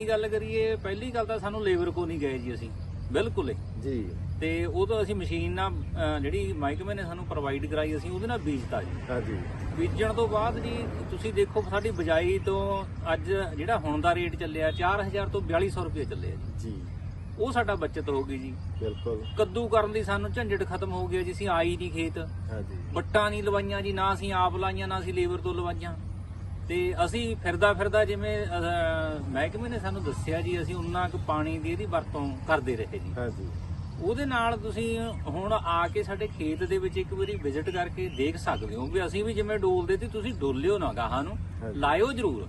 ਕੀ ਗੱਲ ਕਰੀਏ ਪਹਿਲੀ ਗੱਲ ਤਾਂ ਸਾਨੂੰ ਲੇਬਰ ਕੋ ਨਹੀਂ ਗਏ ਜੀ ਅਸੀਂ ਬਿਲਕੁਲ ਹੀ। ਜੀ। ਤੇ ਉਦੋਂ ਅਸੀਂ ਮਸ਼ੀਨ ਨਾਲ ਅਹ, ਜਿਹੜੀ ਮਹਿਕਮੇ ਨੇ ਸਾਨੂੰ ਪ੍ਰੋਵਾਈਡ ਕਰਾਈ ਅਸੀਂ ਉਹਦੇ ਨਾਲ ਬੀਜਤਾ ਜੀ। ਹਾਂਜੀ। ਬੀਜਣ ਤੋਂ ਬਾਅਦ ਜੀ ਤੁਸੀਂ ਦੇਖੋ ਸਾਡੀ ਬਜਾਈ ਤੋਂ ਅੱਜ ਜਿਹੜਾ ਹੁਣ ਦਾ ਰੇਟ ਚੱਲਿਆ 4000 ਤੋਂ 4200 ਰੁਪਏ ਚੱਲਿਆ ਜੀ। ਜੀ। ਉਹ ਸਾਡਾ ਬਚਤ ਹੋ ਗਈ ਜੀ। ਬਿਲਕੁਲ। ਕੱਦੂ ਕਰਨ ਦੀ ਸਾਨੂੰ ਝੰਜਟ ਖਤਮ ਹੋ ਗਿਆ ਜੀ ਅਸੀਂ ਆਈ ਨਹੀਂ ਖੇਤ। ਹਾਂਜੀ। ਵੱਟਾਂ ਨਹੀਂ ਲਵਾਈਆਂ ਜੀ ਨਾ ਅਸੀਂ ਆਪ ਲਾਈਆਂ ਨਾ ਅਸੀਂ ਲੇਬਰ ਤੋਂ ਲਵਾਈਆਂ। ਤੇ ਅਸੀਂ ਫਿਰਦਾ ਫਿਰਦਾ ਜਿਵੇਂ ਮਹਿਕਮੇ ਨੇ ਸਾਨੂੰ ਦੱਸਿਆ ਜੀ ਅਸੀਂ ਉਨਾ ਕੁ ਪਾਣੀ ਦੀ ਇਹਦੀ ਵਰਤੋਂ ਕਰਦੇ ਰਹੇ ਜੀ। ਹਾਂਜੀ। ਉਹਦੇ ਨਾਲ ਤੁਸੀਂ ਹੁਣ ਆ ਕੇ ਸਾਡੇ ਖੇਤ ਦੇ ਵਿੱਚ ਇੱਕ ਵਾਰੀ ਵਿਜ਼ਿਟ ਕਰਕੇ ਦੇਖ ਸਕਦੇ ਹੋ ਵੀ ਅਸੀਂ ਵੀ ਜਿਵੇਂ ਡੋਲਦੇ ਤੇ ਤੁਸੀਂ ਡੋਲਿਓ ਨਾ ਗਾਹਾਂ ਨੂੰ। ਲਾਇਓ ਜ਼ਰੂਰ।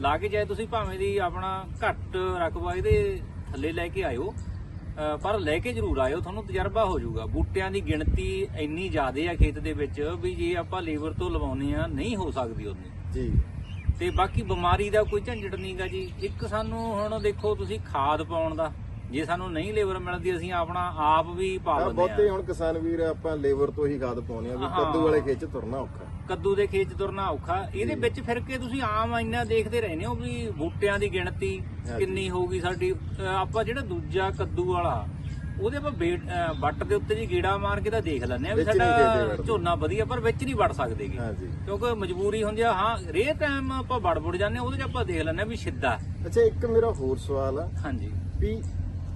ਲਾ ਕੇ ਚਾਹੇ ਤੁਸੀਂ ਭਾਵੇਂ ਦੀ ਆਪਣਾ ਘੱਟ ਰਕਬਾ ਇਹਦੇ ਥੱਲੇ ਲੈ ਕੇ ਆਇਓ ਪਰ ਲੈ ਕੇ ਜ਼ਰੂਰ ਆਇਓ ਤੁਹਾਨੂੰ ਤਜਰਬਾ ਹੋ ਜਾਊਗਾ। ਬੂਟਿਆਂ ਦੀ ਗਿਣਤੀ ਇੰਨੀ ਜ਼ਿਆਦੇ ਆ ਖੇਤ ਦੇ ਵਿੱਚ ਵੀ ਜੇ ਆਪਾਂ ਲੇਬਰ ਤੋਂ ਲਵਾਉਨੇ ਆ ਨਹੀਂ ਹੋ ਸਕਦੀ ਉਹਨੇ ਜੀ। ਤੇ ਬਾਕੀ ਬਿਮਾਰੀ ਦਾ ਕੋਈ ਝੰਜਟ ਨਹੀਂਗਾ ਜੀ ਇੱਕ ਸਾਨੂੰ ਹੁਣ ਦੇਖੋ ਤੁਸੀਂ ਖਾਦ ਪਾਉਣ ਦਾ ਜੇ ਸਾਨੂੰ ਨਹੀਂ ਲੇਬਰ ਮਿਲਦੀ ਅਸੀਂ ਆਪਣਾ ਆਪ ਵੀ ਪਾ ਆ ਲੈਂਦੇ ਬਹੁਤੇ ਆ ਹੁਣ ਕਿਸਾਨ ਵੀਰ ਆਪਾਂ ਲੇਬਰ ਤੋਂ ਹੀ ਖਾਦ ਪਾਉਣੇ ਆ ਵੀ। ਕੱਦੂ ਵਾਲੇ ਖੇਤ ਚ ਤੁਰਨਾ ਔਖਾ ਕੱਦੂ ਦੇ ਖੇਤ 'ਚ ਤੁਰਨਾ ਔਖਾ ਇਹਦੇ। ਵਿੱਚ ਫਿਰ ਕੇ ਤੁਸੀਂ ਆਮ ਇੰਨਾ ਦੇਖਦੇ ਰਹਿੰਦੇ ਹੋ ਵੀ ਬੂਟਿਆਂ ਦੀ ਗਿਣਤੀ। ਕਿੰਨੀ ਹੋਊਗੀ ਸਾਡੀ ਆਪਾਂ ਜਿਹੜਾ ਦੂਜਾ ਕੱਦੂ ਵਾਲਾ ਉਹਦੇ ਆਪਾਂ ਬੇਟ- ਅਹ ਵੱਟ ਦੇ ਉੱਤੇ ਜੀ ਗੀੜਾ ਮਾਰ ਕੇ ਤਾਂ ਦੇਖ ਲੈਂਦੇ ਆ ਵੀ ਵਿੱਚ ਨਹੀਂ ਸਾਡਾ ਵੜਦੇ। ਝੋਨਾ ਵਧੀਆ ਪਰ ਵਿੱਚ ਨਹੀਂ ਵੜ ਸਕਦੇਗੇ ਹਾਂਜੀ। ਕਿਉਂਕਿ ਮਜਬੂਰੀ ਹੁੰਦੀ ਆ ਹਾਂ ਰੇ ਟਾਈਮ ਆਪਾਂ ਵੜ ਵੜ ਜਾਂਦੇ ਆ ਉਹਦੇ 'ਚ ਆਪਾਂ ਦੇਖ ਲੈਂਦੇ ਆ ਵੀ ਸਿੱਧਾ। ਅੱਛਾ ਇੱਕ ਮੇਰਾ ਹੋਰ ਸਵਾਲ ਆ। ਹਾਂਜੀ। ਵੀ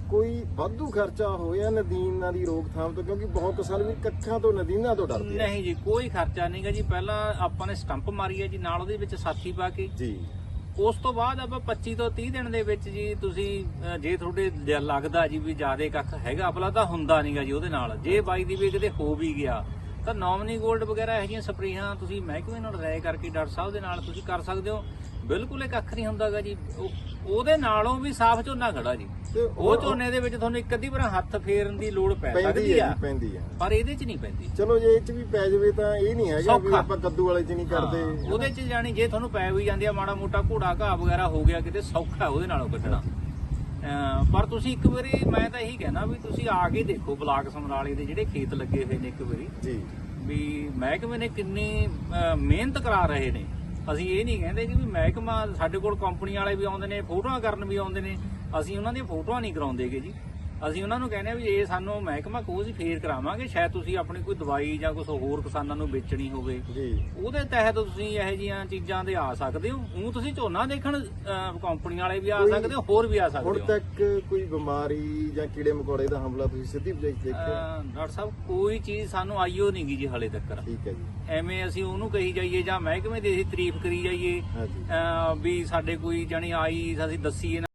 ਕੋਈ ਵਾਧੂ ਖਰਚਾ ਹੋਇਆ ਨਦੀਨਾਂ ਦੀ ਰੋਕਥਾਮ ਤੋਂ? ਕਿਉਂਕਿ ਬਹੁਤ ਕਿਸਾਨ ਵੀ ਕੱਖਾਂ ਤੋਂ ਨਦੀਨਾਂ ਤੋਂ ਡਰਦੇ ਆ। ਨਹੀਂ ਜੀ ਕੋਈ ਖਰਚਾ ਨਹੀਂਗਾ ਜੀ। ਪਹਿਲਾਂ ਆਪਾਂ ਨੇ ਸਟੰਪ ਮਾਰੀ ਹੈ ਜੀ ਨਾਲ ਉਹਦੇ ਵਿੱਚ ਸਾਥੀ ਪਾ ਕੇ। ਜੀ। ਉਸ ਤੋਂ ਬਾਅਦ ਆਪਾਂ 25 ਤੋਂ 30 ਦਿਨ ਦੇ ਵਿੱਚ ਜੀ ਤੁਸੀਂ ਜੇ ਤੁਹਾਡੇ ਲੱਗਦਾ ਜੀ ਵੀ ਜਿਆਦੇ ਕੱਖ ਹੈਗਾ ਭਲਾ ਤਾਂ ਹੁੰਦਾ ਨਹੀਂਗਾ ਜੀ ਉਹਦੇ ਨਾਲ। ਜੇ ਬਾਈ ਦੀ ਵੀ ਕਿਤੇ ਹੋ ਵੀ ਗਿਆ, ਤਾਂ ਨੋਮਨੀ 골ਡ ਵਗੈਰਾ ਇਹ ਜਿਹੀਆਂ ਸਪਰੇਹਾਂ ਤੁਸੀਂ ਮਹਿਕਮੇ ਨਾਲ ਰਾਏ ਕਰਕੇ ਡਾਕਟਰ ਸਾਹਿਬ ਦੇ ਨਾਲ ਤੁਸੀਂ ਕਰ ਸਕਦੇ ਹੋ। ਬਿਲਕੁਲ ਇਹ ਕੱਖ ਨਹੀਂ ਹੁੰਦਾਗਾ ਜੀ। ਉਹ- ਉਹਦੇ ਨਾਲੋਂ ਵੀ ਸਾਫ਼ ਝੋਨਾ ਖੜਾ ਜੀ। ਉਹ ਝੋਨੇ ਦੇ ਵਿੱਚ ਤੁਹਾਨੂੰ ਇੱਕ ਅੱਧੀ ਵਾਰ ਹੱਥ ਫੇਰਨ ਦੀ ਲੋੜ ਪੈ ਪੈਂਦੀ ਸਕਦੀ ਆ। ਪੈਂਦੀ ਹੈ। ਪਰ ਇਹਦੇ 'ਚ ਨਹੀਂ ਪੈਂਦੀ। ਚਲੋ ਜੇ ਇਹ ਚ ਵੀ ਪੈ ਜਾਵੇ ਤਾਂ ਇਹ ਨਹੀਂ ਹੈਗਾ ਵੀ। ਆਪਾਂ ਕੱਦੂ ਵਾਲੇ ਚ ਨਹੀਂ ਕਰਦੇ ਉਹਦੇ 'ਚ ਜਾਣੀ ਜੇ ਤੁਹਾਨੂੰ ਪੈ ਵੀ ਜਾਂਦੀ ਆ ਮਾੜਾ ਮੋਟਾ ਘੋੜਾ ਘਾਹ ਵਗੈਰਾ ਹੋ ਗਿਆ ਕਿਤੇ ਸੌਖਾ ਉਹਦੇ ਨਾਲੋਂ ਕੱਢਣਾ। ਪਰ ਤੁਸੀਂ ਇੱਕ ਵਾਰੀ ਮੈਂ ਤਾਂ ਇਹੀ ਕਹਿਣਾ ਵੀ ਤੁਸੀਂ ਆ ਕੇ ਦੇਖੋ ਬਲਾਕ ਸਮਰਾਲੇ ਦੇ ਜਿਹੜੇ ਖੇਤ ਲੱਗੇ ਹੋਏ ਨੇ ਇੱਕ ਵਾਰੀ। ਜੀ। ਵੀ ਮਹਿਕਮੇ ਨੇ ਕਿੰਨੀ ਮਿਹਨਤ ਕਰਾ ਰਹੇ ਨੇ। ਅਸੀਂ ਇਹ ਨਹੀਂ ਕਹਿੰਦੇ ਕਿ ਵੀ ਮਹਿਕਮਾ ਸਾਡੇ ਕੋਲ ਕੰਪਨੀ ਵਾਲੇ ਵੀ ਆਉਂਦੇ ਨੇ, ਫੋਟੋਆਂ ਕਰਨ ਵੀ ਆਉਂਦੇ ਨੇ। ਅਸੀਂ ਉਹਨਾਂ ਦੀਆਂ ਫੋਟੋਆਂ ਨਹੀਂ ਕਰਾਉਂਦੇਗੇ ਜੀ। ਅਸੀਂ ਉਹਨਾਂ ਨੂੰ ਕਹਿੰਦੇ ਆ ਵੀ ਇਹ ਸਾਨੂੰ ਮਹਿਕਮਾ ਕੋਈ ਅਸੀਂ ਫੇਰ ਕਰਾਵਾਂਗੇ ਸ਼ਾਇਦ ਤੁਸੀਂ ਆਪਣੀ ਕੋਈ ਦਵਾਈ ਜਾਂ ਕੁਝ ਹੋਰ ਕਿਸਾਨਾਂ ਨੂੰ ਵੇਚਣੀ ਹੋਵੇ। ਜੀ। ਉਹਦੇ ਤਹਿਤ ਤੁਸੀਂ ਇਹੋ ਜੀਆਂ ਚੀਜ਼ਾਂ ਦੇ ਆ ਸਕਦੇ ਹੋ। ਉਹ ਤੁਸੀਂ ਝੋਨਾ ਦੇਖਣ ਕੰਪਨੀ ਵਾਲੇ ਵੀ ਆ ਸਕਦੇ ਹੋ ਹੋਰ ਵੀ ਆ ਹੁਣ ਸਕਦੇ ਹੋ। ਤੱਕ ਕੋਈ ਬਿਮਾਰੀ ਜਾਂ ਕੀੜੇ ਮਕੌੜੇ ਦਾ ਹਮਲਾ ਤੁਸੀਂ ਸਿੱਧੀ ਵਜਾਈ ਦੇਖਿਆ? ਡਾਕਟਰ ਸਾਹਿਬ ਕੋਈ ਚੀਜ਼ ਸਾਨੂੰ ਆਈਓ ਨਹੀਂ ਗੀ ਜੀ ਹਲੇ ਤੱਕ। ਠੀਕ ਹੈ ਜੀ। ਐਵੇਂ ਅਸੀਂ ਉਹਨੂੰ ਕਹੀ ਜਾਈਏ ਜਾਂ ਮਹਿਕਮੇ ਦੀ ਅਸੀਂ ਤਾਰੀਫ ਕਰੀ ਜਾਈਏ। ਵੀ ਸਾਡੇ ਕੋਈ ਜਾਣੀ ਆਈ ਅਸੀਂ ਦੱਸੀਏ ਨਾ।